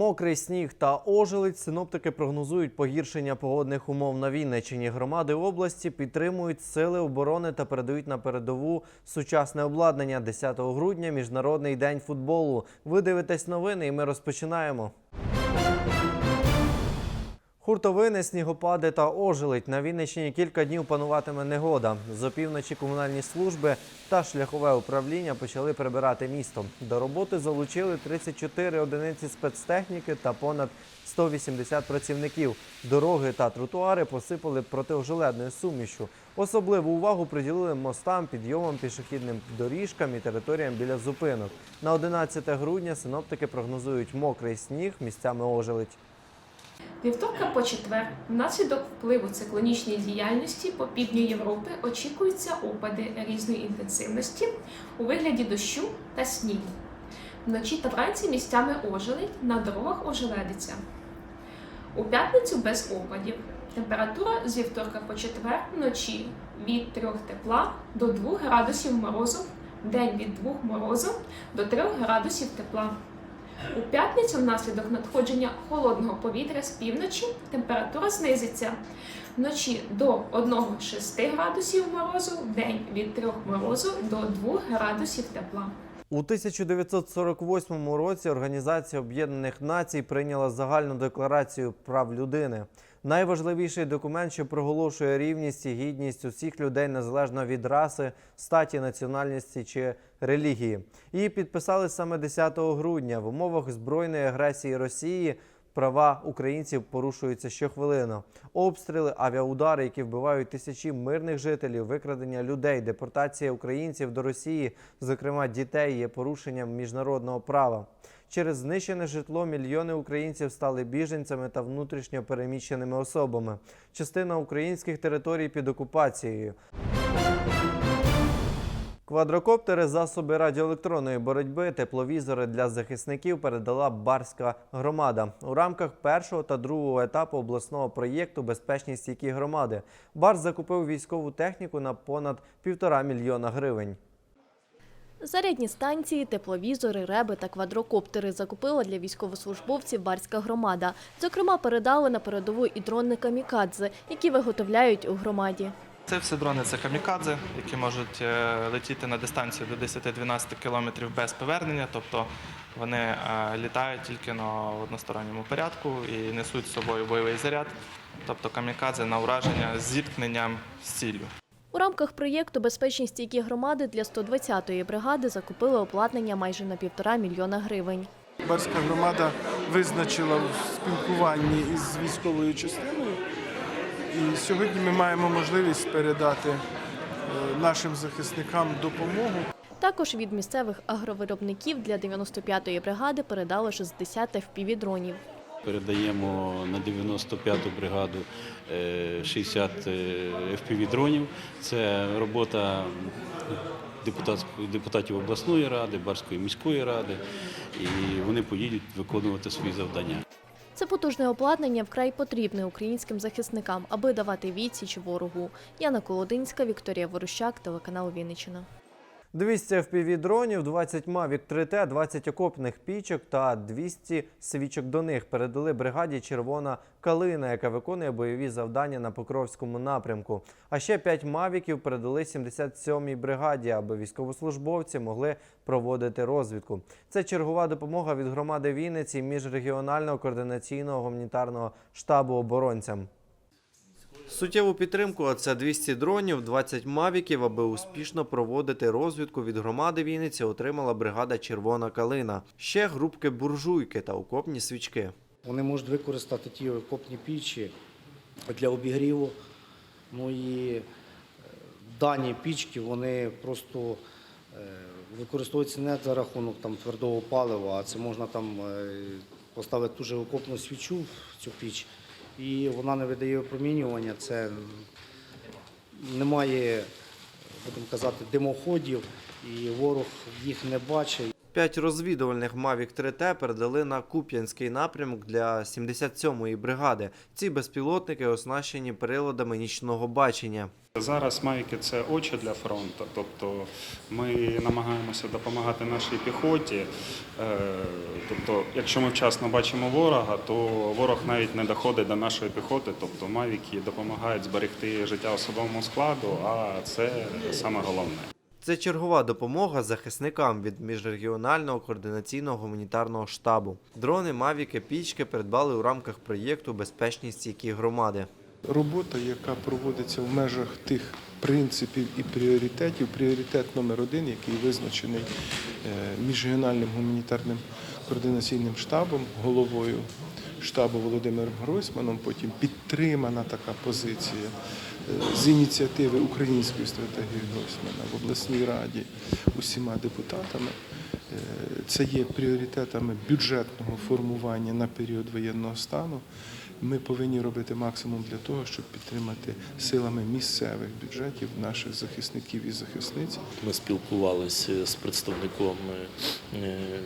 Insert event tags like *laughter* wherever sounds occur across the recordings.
Мокрий сніг та ожелець синоптики прогнозують погіршення погодних умов на Вінниччині. Громади області підтримують сили оборони та передають на передову сучасне обладнання. 10 грудня міжнародний день футболу. Ви дивитесь новини, і ми розпочинаємо. Хуртовини, снігопади та ожеледь. На Вінниччині кілька днів пануватиме негода. З опівночі комунальні служби та шляхове управління почали прибирати місто. До роботи залучили 34 одиниці спецтехніки та понад 180 працівників. Дороги та тротуари посипали протиожеледною сумішю. Особливу увагу приділили мостам, підйомам, пішохідним доріжкам і територіям біля зупинок. На 11 грудня синоптики прогнозують мокрий сніг, місцями ожеледь. Вівторка по четвер, внаслідок впливу циклонічної діяльності по півдню Європи очікуються опади різної інтенсивності у вигляді дощу та снігу. Вночі та вранці місцями ожеледь, на дорогах ожеледиться. У п'ятницю без опадів. Температура з вівторка по четвер вночі від 3 тепла до 2 градусів морозу, день від 2 морозу до 3 градусів тепла. У п'ятницю внаслідок надходження холодного повітря з півночі температура знизиться вночі до 1-6 градусів морозу, день від 3 морозу до 2 градусів тепла. У 1948 році Організація Об'єднаних Націй прийняла загальну декларацію прав людини. Найважливіший документ, що проголошує рівність і гідність усіх людей незалежно від раси, статі, національності чи релігії. Її підписали саме 10 грудня в умовах збройної агресії Росії. Права українців порушуються щохвилина. Обстріли, авіаудари, які вбивають тисячі мирних жителів, викрадення людей, депортація українців до Росії, зокрема дітей, є порушенням міжнародного права. Через знищене житло мільйони українців стали біженцями та внутрішньо переміщеними особами. Частина українських територій під окупацією. Квадрокоптери, засоби радіоелектронної боротьби, тепловізори для захисників передала Барська громада у рамках першого та другого етапу обласного проєкту Безпечні стійкі громади. Барс закупив військову техніку на понад півтора мільйона гривень. Зарядні станції, тепловізори, реби та квадрокоптери закупила для військовослужбовців Барська громада. Зокрема, передали на передову і дрони камікадзе, які виготовляють у громаді. Це все дрони це камікадзе, які можуть е, летіти на дистанцію до 10-12 кілометрів без повернення, тобто вони е, літають тільки на односторонньому порядку і несуть з собою бойовий заряд, тобто камікадзе на ураження з зіткненням з ціллю. У рамках проєкту Безпечні стійкі громади для 120-ї бригади закупили обладнання майже на півтора мільйона гривень. Барська громада визначила в спілкуванні із військовою частиною. І сьогодні ми маємо можливість передати е, нашим захисникам допомогу. Також від місцевих агровиробників для 95-ї бригади передали 60 FPV-дронів. Передаємо на 95-ту бригаду е, 60 FPV-дронів. Це робота депутатів обласної ради, Барської міської ради, і вони поїдуть виконувати свої завдання. Це потужне обладнання вкрай потрібне українським захисникам, аби давати відсіч ворогу. Яна Колодинська, Вікторія Ворощак, телеканал Вінниччина. 200 FPV-дронів, 20 Mavic 3T, 20 окопних пічок та 200 свічок до них передали бригаді Червона калина, яка виконує бойові завдання на Покровському напрямку. А ще 5 мавіків передали 77-й бригаді, аби військовослужбовці могли проводити розвідку. Це чергова допомога від громади Вінниці міжрегіонального координаційного гуманітарного штабу оборонцям. Суттєву підтримку а це 200 дронів, 20 мавіків, аби успішно проводити розвідку від громади Вінниці, отримала бригада Червона калина. Ще групки буржуйки та окопні свічки. Вони можуть використати ті окопні пічі для обігріву. Ну і е, дані пічки вони просто е, використовуються не за рахунок там, твердого палива, а це можна там е, поставити ту же окопну свічу в цю піч, і вона не видає випромінювання. Це немає, будемо казати, димоходів, і ворог їх не бачить. П'ять розвідувальних Mavic 3T передали на Куп'янський напрямок для 77-ї бригади. Ці безпілотники оснащені приладами нічного бачення. Зараз мавіки це очі для фронту. Тобто ми намагаємося допомагати нашій піхоті. Е, Тобто, якщо ми вчасно бачимо ворога, то ворог навіть не доходить до нашої піхоти. Тобто мавіки допомагають зберегти життя особовому складу, а це саме головне. Це чергова допомога захисникам від міжрегіонального координаційного гуманітарного штабу. Дрони, мавіки, пічки придбали у рамках проєкту Безпечні стійкі громади. Робота, яка проводиться в межах тих принципів і пріоритетів. Пріоритет номер один, який визначений е, міжрегіональним гуманітарним координаційним штабом, головою штабу Володимиром Гройсманом. Потім підтримана така позиція з ініціативи української стратегії Гройсмана в обласній раді усіма депутатами. Е, Це є пріоритетами бюджетного формування на період воєнного стану. Ми повинні робити максимум для того, щоб підтримати силами місцевих бюджетів наших захисників і захисниць. Ми спілкувалися з представником е,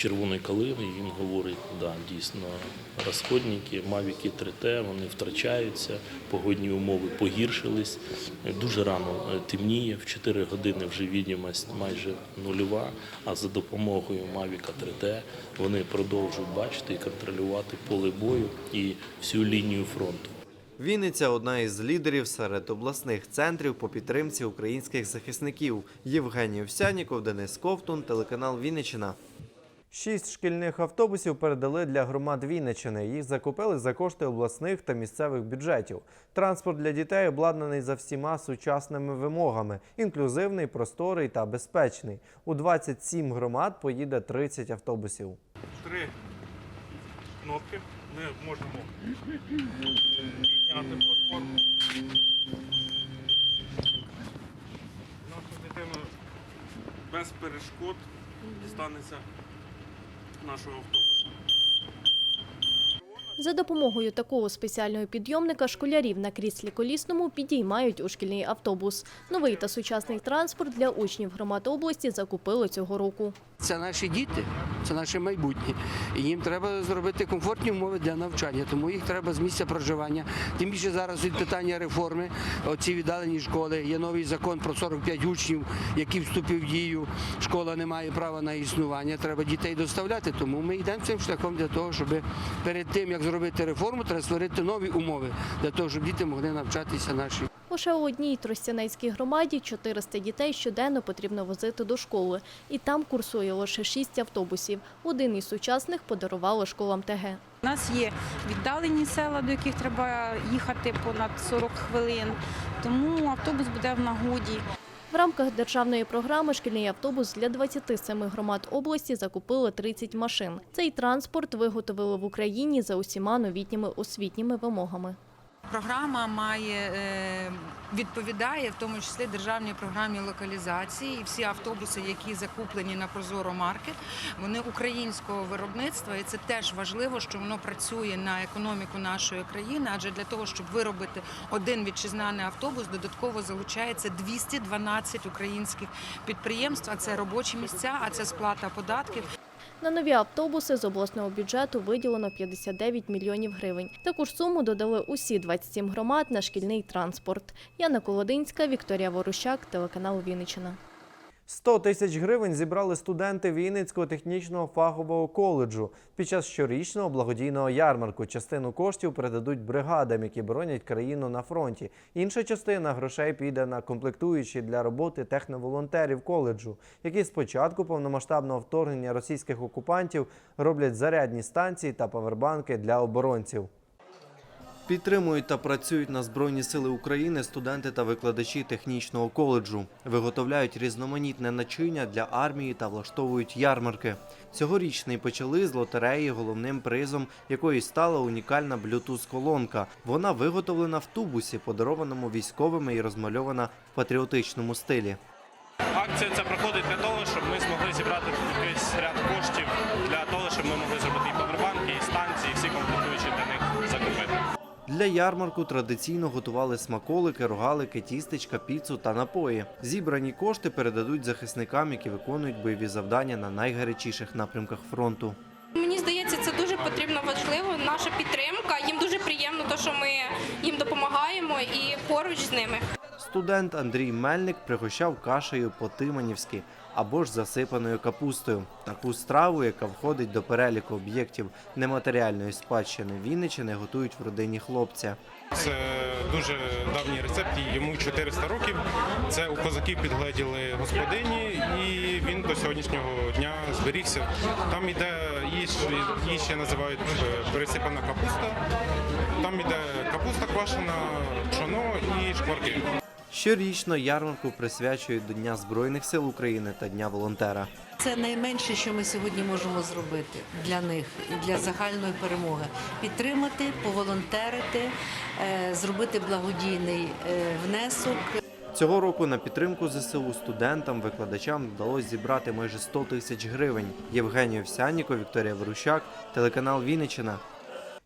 Червоної калини, і він говорить, да, дійсно, розходники, мавіки 3Т, вони втрачаються, погодні умови погіршились. Дуже рано е, темніє, в 4 години вже відомість майже нульова, а за допомогою Мавіка 3Т вони продовжують бачити і контролювати поле бою і всю лінію фронту. Вінниця одна із лідерів серед обласних центрів по підтримці українських захисників. Євгеній Овсяніков, Денис Ковтун, телеканал Вінниччина. Шість шкільних автобусів передали для громад Вінниччини. Їх закупили за кошти обласних та місцевих бюджетів. Транспорт для дітей обладнаний за всіма сучасними вимогами: інклюзивний, просторий та безпечний. У 27 громад поїде 30 автобусів. три кнопки. Ми можемо підняти платформу. Наша дитина без перешкод дістанеться нашого автобуса. За допомогою такого спеціального підйомника школярів на кріслі колісному підіймають у шкільний автобус. Новий та сучасний транспорт для учнів громад області закупили цього року. Це наші діти, це наше майбутнє. І їм треба зробити комфортні умови для навчання, тому їх треба з місця проживання. Тим більше зараз від питання реформи, оці віддалені школи. Є новий закон про 45 учнів, який вступив в дію. Школа не має права на існування. Треба дітей доставляти. Тому ми йдемо цим шляхом для того, щоб перед тим як зробити реформу, треба створити нові умови для того, щоб діти могли навчатися наші. Лише у одній Тростянецькій громаді 400 дітей щоденно потрібно возити до школи. І там курсує лише 6 автобусів. Один із сучасних подарували школам ТГ. У нас є віддалені села, до яких треба їхати понад 40 хвилин, тому автобус буде в нагоді. В рамках державної програми шкільний автобус для 27 громад області закупили 30 машин. Цей транспорт виготовили в Україні за усіма новітніми освітніми вимогами. Програма має е, відповідає в тому числі державній програмі локалізації. І всі автобуси, які закуплені на Прозоро Маркет, вони українського виробництва, і це теж важливо, що воно працює на економіку нашої країни. Адже для того, щоб виробити один вітчизняний автобус, додатково залучається 212 українських підприємств. А це робочі місця, а це сплата податків. На нові автобуси з обласного бюджету виділено 59 мільйонів гривень. Таку ж суму додали усі 27 громад на шкільний транспорт. Яна Колодинська, Вікторія Ворущак, телеканал Вінниччина. 100 тисяч гривень зібрали студенти Вінницького технічного фахового коледжу. Під час щорічного благодійного ярмарку частину коштів передадуть бригадам, які боронять країну на фронті. Інша частина грошей піде на комплектуючі для роботи техноволонтерів коледжу, які з початку повномасштабного вторгнення російських окупантів роблять зарядні станції та павербанки для оборонців. Підтримують та працюють на Збройні Сили України студенти та викладачі технічного коледжу. Виготовляють різноманітне начиння для армії та влаштовують ярмарки. Цьогорічний почали з лотереї, головним призом якої стала унікальна Bluetooth-колонка. Вона виготовлена в тубусі, подарованому військовими і розмальована в патріотичному стилі. Акція ця проходить для того, щоб ми змогли зібрати якийсь ряд коштів для того, щоб ми могли зробити для ярмарку традиційно готували смаколики, рогалики, тістечка, піцу та напої. Зібрані кошти передадуть захисникам, які виконують бойові завдання на найгарячіших напрямках фронту. Мені здається, це дуже потрібно важливо. Наша підтримка. Їм дуже приємно, то що ми їм допомагаємо і поруч з ними. Студент Андрій Мельник пригощав кашею по-тиманівськи або ж засипаною капустою. Таку страву, яка входить до переліку об'єктів нематеріальної спадщини Вінничини, готують в родині хлопця. Це дуже давній рецепт, йому 400 років. Це у козаків підгледіли господині, і він до сьогоднішнього дня зберігся. Там іде її, ще називають е, пересипана капуста. Там іде капуста квашена, пшоно і шкварки. Щорічно ярмарку присвячують до Дня Збройних сил України та Дня волонтера. Це найменше, що ми сьогодні можемо зробити для них і для загальної перемоги. Підтримати, поволонтерити, е, зробити благодійний е, внесок. Цього року на підтримку ЗСУ студентам, викладачам вдалося зібрати майже 100 тисяч гривень. Євгеній Овсянніко, Вікторія Верущак, телеканал Вінниччина.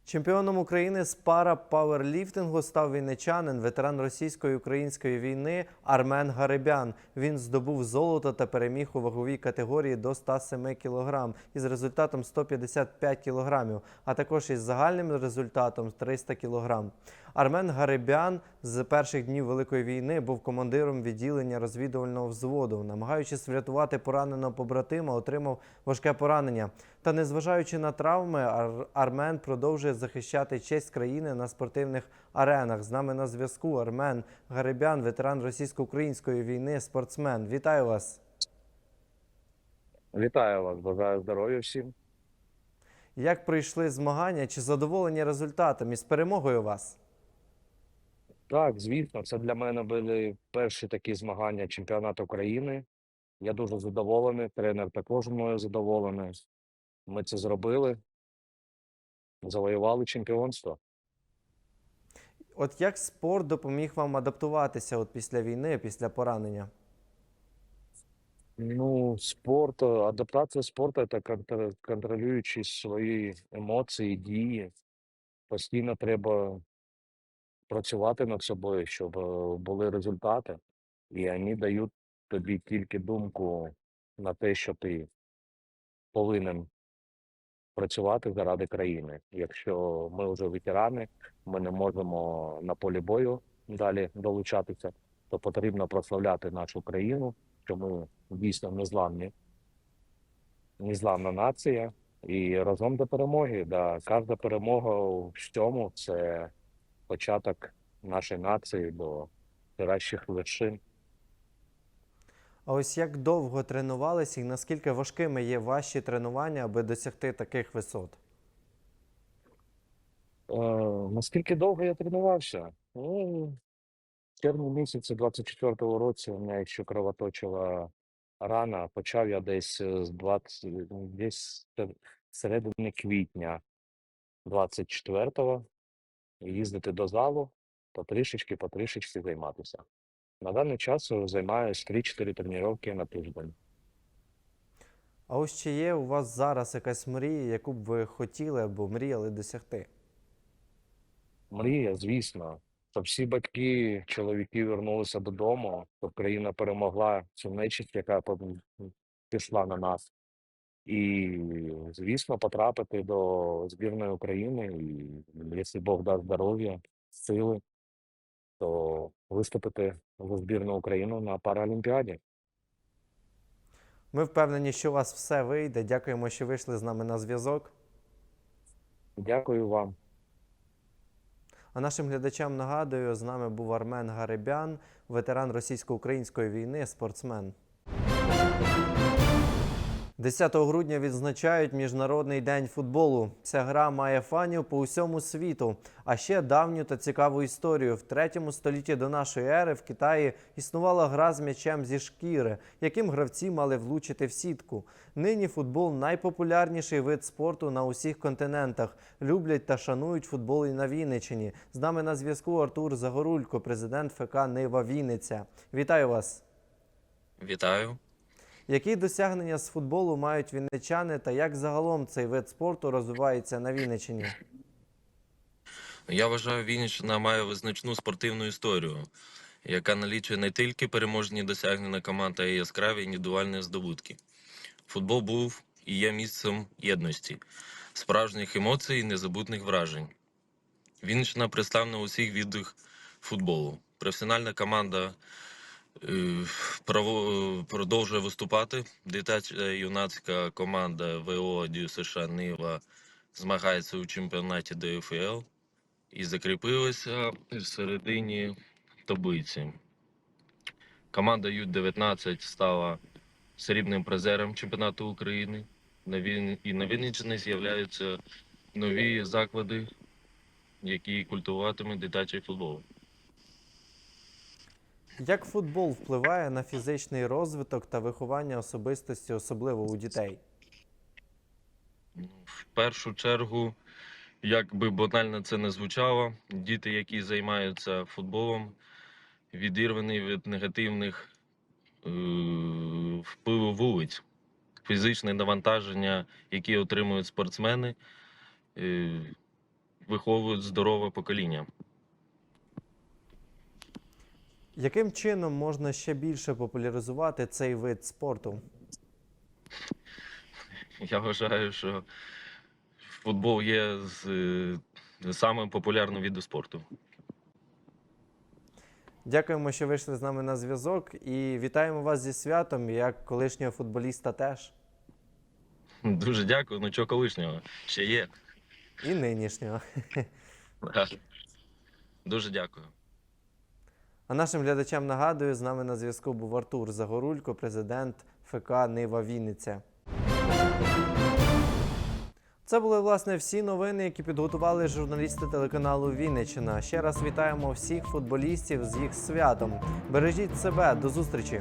Чемпіоном України з пара пауерліфтингу став вінничанин, ветеран російсько-української війни Армен Гарибян. Він здобув золото та переміг у ваговій категорії до 107 кг із результатом 155 кг, а також із загальним результатом 300 кг. Армен Гарибян з перших днів Великої війни був командиром відділення розвідувального взводу. Намагаючись врятувати пораненого побратима, отримав важке поранення. Та незважаючи на травми, Ар- Армен продовжує захищати честь країни на спортивних аренах. З нами на зв'язку Армен Гарибян, ветеран російсько-української війни, спортсмен. Вітаю вас! Вітаю вас, бажаю здоров'я всім. Як пройшли змагання? Чи задоволені результатами з перемогою вас? Так, звісно, це для мене були перші такі змагання чемпіонату України. Я дуже задоволений, тренер також мною задоволений. Ми це зробили, завоювали чемпіонство. От як спорт допоміг вам адаптуватися от після війни, після поранення? Ну, спорт, адаптація спорту це контролюючи свої емоції, дії. Постійно треба працювати над собою, щоб е, були результати. І вони дають тобі тільки думку на те, що ти повинен працювати заради країни. Якщо ми вже ветерани, ми не можемо на полі бою далі долучатися, то потрібно прославляти нашу країну, що ми дійсно незламні, незламна нація. І разом до перемоги. Да, кожна перемога в цьому це початок нашої нації до кращих вершин. А ось як довго тренувалися і наскільки важкими є ваші тренування, аби досягти таких висот? Е, наскільки довго я тренувався? Ну, в червні місяці 24-го році у мене ще кровоточила рана. Почав я десь з 20, десь середини квітня 24-го їздити до залу, потрішечки, потрішечки займатися. На даний час е, займаюся 3-4 тренування на тиждень. А ось чи є у вас зараз якась мрія, яку б ви хотіли або мріяли досягти? Мрія, звісно, щоб всі батьки, чоловіки вернулися додому, щоб країна перемогла цю нечисть, яка пішла на нас. І, звісно, потрапити до збірної України, і якщо Бог дасть здоров'я, сили, то виступити за збірну Україну на Паралімпіаді. Ми впевнені, що у вас все вийде. Дякуємо, що вийшли з нами на зв'язок. Дякую вам. А нашим глядачам нагадую, з нами був Армен Гарибян, ветеран російсько-української війни, спортсмен. 10 грудня відзначають Міжнародний день футболу. Ця гра має фанів по усьому світу. А ще давню та цікаву історію. В 3 столітті до нашої ери в Китаї існувала гра з м'ячем зі шкіри, яким гравці мали влучити в сітку. Нині футбол найпопулярніший вид спорту на усіх континентах. Люблять та шанують футбол і на Вінниччині. З нами на зв'язку Артур Загорулько, президент ФК Нива Вінниця. Вітаю вас! Вітаю. Які досягнення з футболу мають вінничани та як загалом цей вид спорту розвивається на Вінниччині? Я вважаю, Вінниччина має визначну спортивну історію, яка налічує не тільки переможні досягнення команд, а й яскраві індивідуальні здобутки. Футбол був і є місцем єдності, справжніх емоцій і незабутних вражень. Вінниччина представлена у всіх видах футболу. Професіональна команда продовжує виступати. Дитяча юнацька команда ВО Дю США Нива змагається у чемпіонаті ДФЛ і закріпилася в середині таблиці. Команда Ю-19 стала срібним призером чемпіонату України. На Він- І на Вінниччині з'являються нові заклади, які культуватимуть дитячий футбол. Як футбол впливає на фізичний розвиток та виховання особистості, особливо у дітей? В першу чергу, як би банально це не звучало, діти, які займаються футболом, відірвані від негативних е, впливу вулиць, фізичне навантаження, які отримують спортсмени, е, виховують здорове покоління. Яким чином можна ще більше популяризувати цей вид спорту? Я вважаю, що футбол є з, е, самим популярним видом спорту. Дякуємо, що вийшли з нами на зв'язок і вітаємо вас зі святом, як колишнього футболіста теж. Дуже дякую. Ну чого колишнього? Ще є. І нинішнього. *laughs* Дуже дякую. А нашим глядачам нагадую, з нами на зв'язку був Артур Загорулько, президент ФК Нива Вінниця. Це були власне всі новини, які підготували журналісти телеканалу Вінниччина. Ще раз вітаємо всіх футболістів з їх святом. Бережіть себе, до зустрічі!